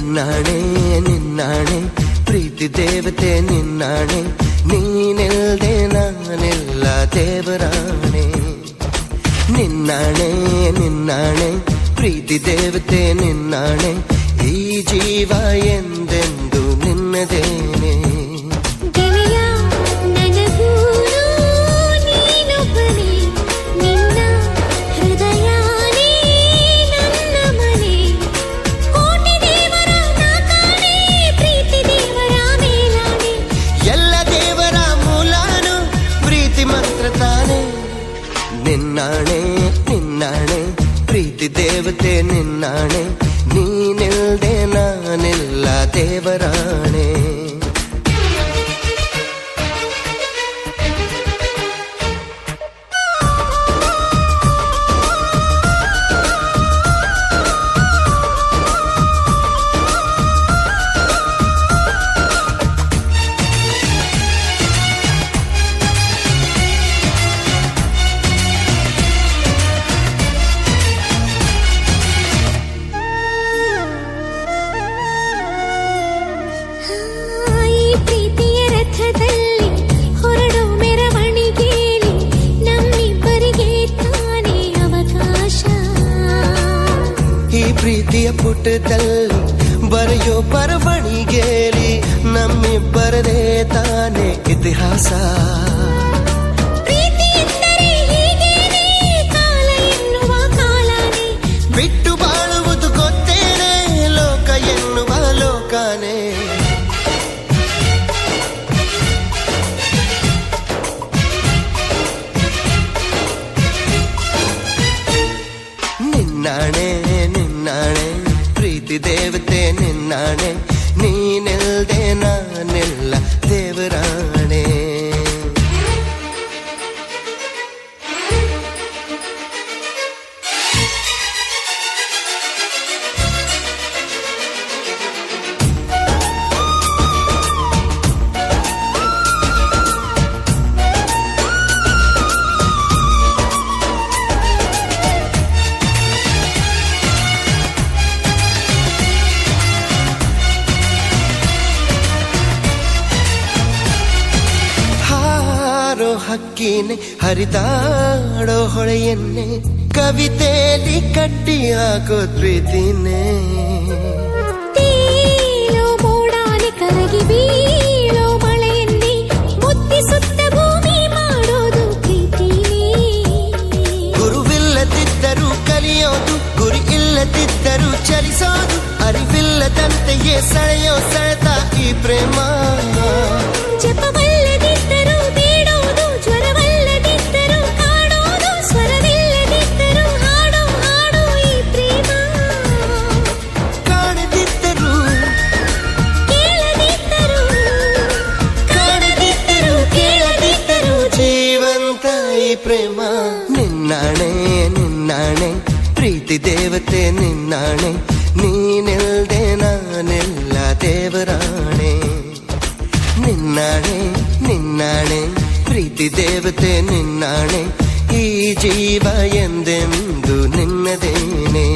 ನಿನ್ನಾಣೆ ನಿನ್ನಾಣೆ, ಪ್ರೀತಿ ದೇವತೆ ನಿನ್ನಾಣೆ, ನೀನೆಲ್ದೆ ನಾನೆಲ್ಲ ದೇವರಾಣೆ. ನಿನ್ನಾಣೆ ನಿನ್ನಾಣೆ, ಪ್ರೀತಿ ದೇವತೆ ನಿನ್ನಾಣೆ, ಈ ಜೀವ ಎಂದೆಂದು ನಿನ್ನದೇನೆ ಪ್ರೀತಿ ದೇವತೆ ನಿನ್ನಾಣೆ ನೀನಿಲ್ದೆ ನಾನೆಲ್ಲ ದೇವರಾಣೆ ಪ್ರೀತಿಯ ಪುಟದಲ್ಲಿ ಬರೆಯೋ ಬರವಣಿಗೆಲಿ ನಮ್ಮಿಬ್ಬರದೇ ತಾನೆ ಇತಿಹಾಸ. ದೇವತೆ ನಿನ್ನಾಣೆ ನೀನೆಲ್ದೆ ನಾನೆಲ್ಲ ಹಕ್ಕಿನೆ ಹರಿದಾಡೋ ಹೊಳೆಯನ್ನೇ ಕವಿತೆಯಲ್ಲಿ ಕಟ್ಟಿ ಹಾಕೋ ಪ್ರೀತಿನೇ ತೇಲೋ ಮೋಡಾನೆ ಕರಗಿ ಬೀಳೋ ಮಳೆಯಲ್ಲಿ ಮುತ್ತಿಸುತ್ತ ಭೂಮಿ ಮಾಡೋದು ಪ್ರೀತಿನೇ ಗುರುವಿಲ್ಲದಿದ್ದರೂ ಕಲಿಯೋದು ಗುರಿ ಇಲ್ಲದಿದ್ದರೂ ಚಲಿಸೋದು ಅರಿವಿಲ್ಲದಂತೆಯೇ ಸೆಳೆಯೋ ಸೆಳೆತ ಈ ಪ್ರೇಮ ಜಪವಲ್ಲದಿದ್ದರೂ ನಿನ್ನಾಣೆ ನಿನ್ನಾಣೆ ಪ್ರೀತಿ ದೇವತೆ ನಿನ್ನಾಣೆ ನೀನೆಲ್ದೆ ನಾನೆಲ್ಲ ದೇವರಾಣೆ ನಿನ್ನಾಣೆ ನಿನ್ನಾಣೆ ಪ್ರೀತಿ ದೇವತೆ ನಿನ್ನಾಣೆ ಈ ಜೀವ ಎಂದೆಂದು ನಿನ್ನದೇನೆ